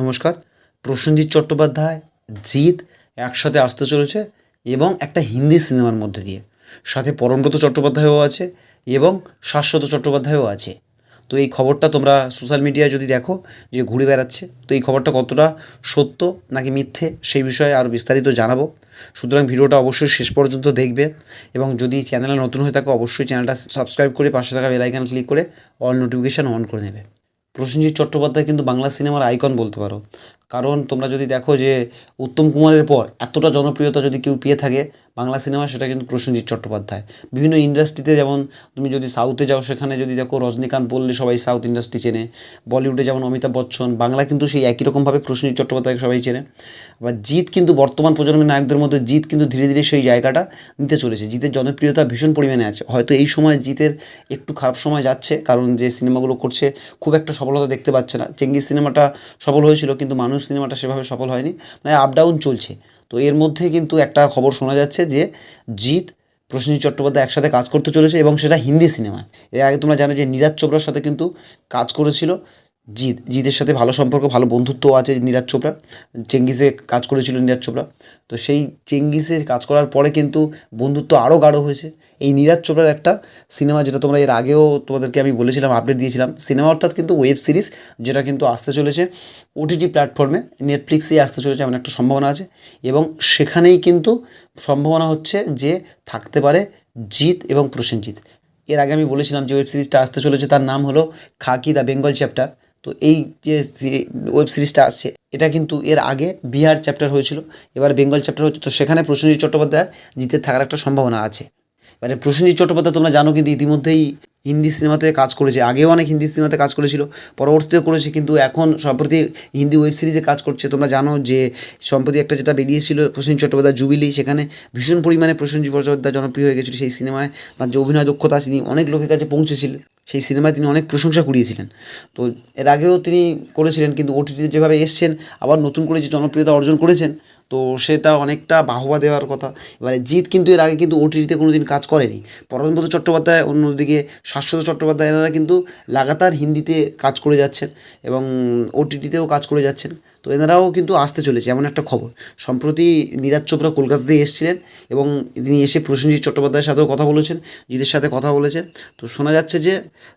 নমস্কার। প্রসেনজিৎ চট্টোপাধ্যায়, জিৎ একসাথে আসতে চলেছে এবং একটা হিন্দি সিনেমার মধ্যে দিয়ে। সাথে পরমব্রত চট্টোপাধ্যায়ও আছে এবং শাশ্বত চট্টোপাধ্যায়ও আছে। তো এই খবরটা তোমরা সোশ্যাল মিডিয়ায় যদি দেখো যে ঘুরে বেড়াচ্ছে, তো এই খবরটা কতটা সত্য নাকি মিথ্যে সেই বিষয়ে আরও বিস্তারিত জানাব। সুতরাং ভিডিওটা অবশ্যই শেষ পর্যন্ত দেখবে এবং যদি চ্যানেলে নতুন হয়ে থাকো, অবশ্যই চ্যানেলটা সাবস্ক্রাইব করে পাশে থাকা বেলাইকান ক্লিক করে অল নোটিফিকেশান অন করে নেবে। প্রসেনজিৎ চট্টোপাধ্যায় কিন্তু বাংলা সিনেমার আইকন বলতে পারো। কারণ তোমরা যদি দেখো যে উত্তম কুমারের পর এতটা জনপ্রিয়তা যদি কেউ পেয়ে থাকে বাংলা সিনেমা, সেটা কিন্তু প্রসেনজিৎ চট্টোপাধ্যায়। বিভিন্ন ইন্ডাস্ট্রিতে যেমন তুমি যদি সাউথে যাও, সেখানে যদি দেখো রজনীকান্ত বললে সবাই সাউথ ইন্ডাস্ট্রি চেনে। বলিউডে যেমন অমিতাভ বচ্চন, বাংলা কিন্তু সেই একই রকমভাবে প্রসেনজিৎ চট্টোপাধ্যায়কে সবাই চেনে। আবার জিৎ কিন্তু বর্তমান প্রজন্মের নায়কদের মধ্যে, জিৎ কিন্তু ধীরে ধীরে সেই জায়গাটা নিতে চলেছে। জিতের জনপ্রিয়তা ভীষণ পরিমাণে আছে। হয়তো এই সময় জিতের একটু খারাপ সময় যাচ্ছে, কারণ যে সিনেমাগুলো করছে, খুব একটা সফলতা দেখতে পাচ্ছে না। চেঙ্গিস সিনেমাটা সফল হয়েছিল, কিন্তু মানুষ সিনেমাটা সেভাবে সফল হয়নি মানে আপ ডাউন চলছে। তো এর মধ্যে কিন্তু একটা খবর শোনা যাচ্ছে যে জিৎ, প্রসেনজিৎ চট্টোপাধ্যায় একসাথে কাজ করতে চলেছে এবং সেটা হিন্দি সিনেমা এর আগে তোমরা জানো যে নীরাজ চোপড়ার সাথে কিন্তু কাজ করেছিল। জিৎ জিদের সাথে ভালো সম্পর্ক, ভালো বন্ধুত্ব আছে নীরাজ চোপড়ার। চেঙ্গিসে কাজ করেছিল নীরাজ চোপড়া। তো সেই চেঙ্গিসে কাজ করার পরে কিন্তু বন্ধুত্ব আরও গাঢ় হয়েছে। এই নীরাজ চোপড়ার একটা সিনেমা যেটা তোমরা এর আগেও তোমাদেরকে আমি বলেছিলাম আপডেট দিয়েছিলাম, সিনেমা অর্থাৎ কিন্তু ওয়েব সিরিজ যেটা কিন্তু আসতে চলেছে ওটিটি প্ল্যাটফর্মে নেটফ্লিক্সেই আসতে চলেছে এমন একটা সম্ভাবনা আছে। এবং সেখানেই কিন্তু সম্ভাবনা হচ্ছে যে থাকতে পারে জিৎ এবং প্রসেনজিৎ। এর আগে আমি বলেছিলাম যে ওয়েব সিরিজটা আসতে চলেছে, তার নাম হলো খাকি দ্য বেঙ্গল চ্যাপ্টার। তো এই যে ওয়েব সিরিজটা আসছে, এটা কিন্তু এর আগে বিহার চ্যাপ্টার হয়েছিল। এবার বেঙ্গল চ্যাপ্টার হচ্ছে, তো সেখানে প্রসেনজিৎ চট্টোপাধ্যায় জিতে থাকার একটা সম্ভাবনা আছে। মানে প্রসেনজিৎ চট্টোপাধ্যায় তোমরা জানো কিন্তু ইতিমধ্যেই হিন্দি সিনেমাতে কাজ করেছে, আগেও অনেক হিন্দি সিনেমাতে কাজ করেছিল, পরবর্তীতেও করেছে, কিন্তু এখন সম্প্রতি হিন্দি ওয়েব সিরিজে কাজ করছে। তোমরা জানো যে সম্প্রতি একটা যেটা বেরিয়েছিল, প্রসেনজিৎ চট্টোপাধ্যায় জুবিলি সেখানে ভীষণ পরিমাণে প্রসেনজিৎ চট্টোপাধ্যায় জনপ্রিয় হয়ে গেছিল সেই সিনেমায়। তার যে অভিনয় দক্ষতা, তিনি অনেক লোকের কাছে পৌঁছেছিলেন। সেই সিনেমায় তিনি অনেক প্রশংসা কুড়িয়েছিলেন। তো এর আগেও তিনি করেছিলেন, কিন্তু ওটিটিতে যেভাবে এসছেন, আবার নতুন করে যে জনপ্রিয়তা অর্জন করেছেন তো সেটা অনেকটা বাহবা দেওয়ার কথা। এবারে জিৎ কিন্তু এর আগে কিন্তু ওটিটিতে কোনো দিন কাজ করেনি। পরমব্রত চট্টোপাধ্যায় অন্যদিকে শাশ্বত চট্টোপাধ্যায়, এনারা কিন্তু লাগাতার হিন্দিতে কাজ করে যাচ্ছেন এবং ওটিটিতেও কাজ করে যাচ্ছেন। তো এনারাও কিন্তু আসতে চলেছে, এমন একটা খবর। সম্প্রতি নীরাজ চোপড়া কলকাতাতে এসেছিলেন এবং তিনি এসে প্রসেনজিৎ চট্টোপাধ্যায়ের সাথেও কথা বলেছেন, জিতের সাথে কথা বলেছেন। তো শোনা যাচ্ছে যে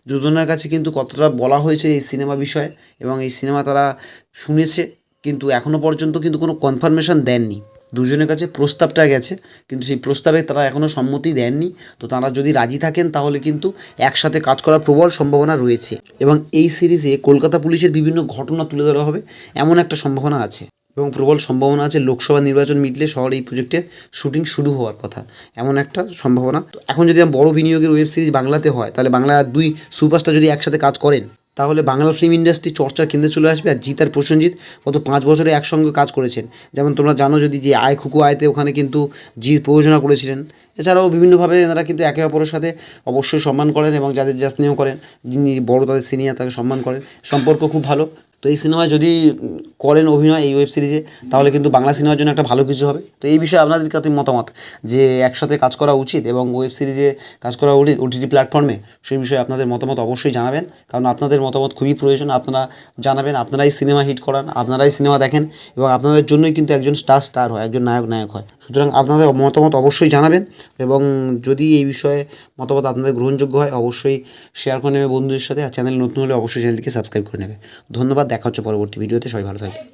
দুজনের কাছে কিন্তু কতটা বলা হয়েছে এই সিনেমা বিষয়ে এবং এই সিনেমা তারা শুনেছে। কিন্তু এখনও পর্যন্ত কিন্তু কোনো কনফার্মেশন দেননি। দুজনের কাছে প্রস্তাবটা গেছে, কিন্তু সেই প্রস্তাবে তারা এখনও সম্মতি দেননি। তো তারা যদি রাজি থাকেন, তাহলে কিন্তু একসাথে কাজ করার প্রবল সম্ভাবনা রয়েছে। এবং এই সিরিজে কলকাতা পুলিশের বিভিন্ন ঘটনা তুলে ধরা হবে, এমন একটা সম্ভাবনা আছে। এবং প্রবল সম্ভাবনা আছে, লোকসভা নির্বাচন মিটলে শহরে এই প্রজেক্টের শুটিং শুরু হওয়ার কথা। এমন একটা সম্ভাবনা। তো এখন যদি বড় বিনিয়োগের ওয়েব সিরিজ বাংলাতে হয়, তাহলে বাংলা দুই সুপারস্টার যদি একসাথে কাজ করেন তাহলে বাংলা ফিল্ম ইন্ডাস্ট্রি চর্চার কেন্দ্রে চলে আসবে আর জিত আর প্রসেনজিৎ গত পাঁচ বছরে একসঙ্গে কাজ করেছেন। যেমন তোমরা জানো যদি যে আয় খুকু আয়তে ওখানে কিন্তু জিৎ প্রযোজনা করেছিলেন। এছাড়াও বিভিন্নভাবে এনারা কিন্তু একে অপরের সাথে অবশ্যই সম্মান করেন এবং যাদের যা স্নেহ করেন, যিনি বড় তাদের সিনিয়র তাকে সম্মান করেন। সম্পর্ক খুব ভালো। তো এই সিনেমা যদি করেন অভিনয় এই ওয়েব সিরিজে তাহলে কিন্তু বাংলা সিনেমার জন্য একটা ভালো কিছু হবে। তো এই বিষয়ে আপনাদের কাছে মতামত যে একসাথে কাজ করা উচিত এবং ওয়েব সিরিজে কাজ করা উচিত ওটিটি প্ল্যাটফর্মে সেই বিষয়ে আপনাদের মতামত অবশ্যই জানাবেন। কারণ আপনাদের মতামত খুবই প্রয়োজন, আপনারা জানাবেন, আপনারাই সিনেমা হিট করান, আপনারাই সিনেমা দেখেন এবং আপনাদের জন্যই কিন্তু একজন স্টার স্টার হয়, একজন নায়ক নায়ক হয়। সুতরাং আপনাদের মতামত অবশ্যই জানাবেন এবং যদি এই বিষয়ে মতামত আপনাদের গ্রহণযোগ্য হয়, অবশ্যই শেয়ার করে নেবে বন্ধুদের সাথে আর চ্যানেল নতুন হলে অবশ্যই চ্যানেলটিকে সাবস্ক্রাইব করে নেবে। ধন্যবাদ দেখা হচ্ছে পরবর্তী ভিডিওতে। সবাই ভালো থাকবে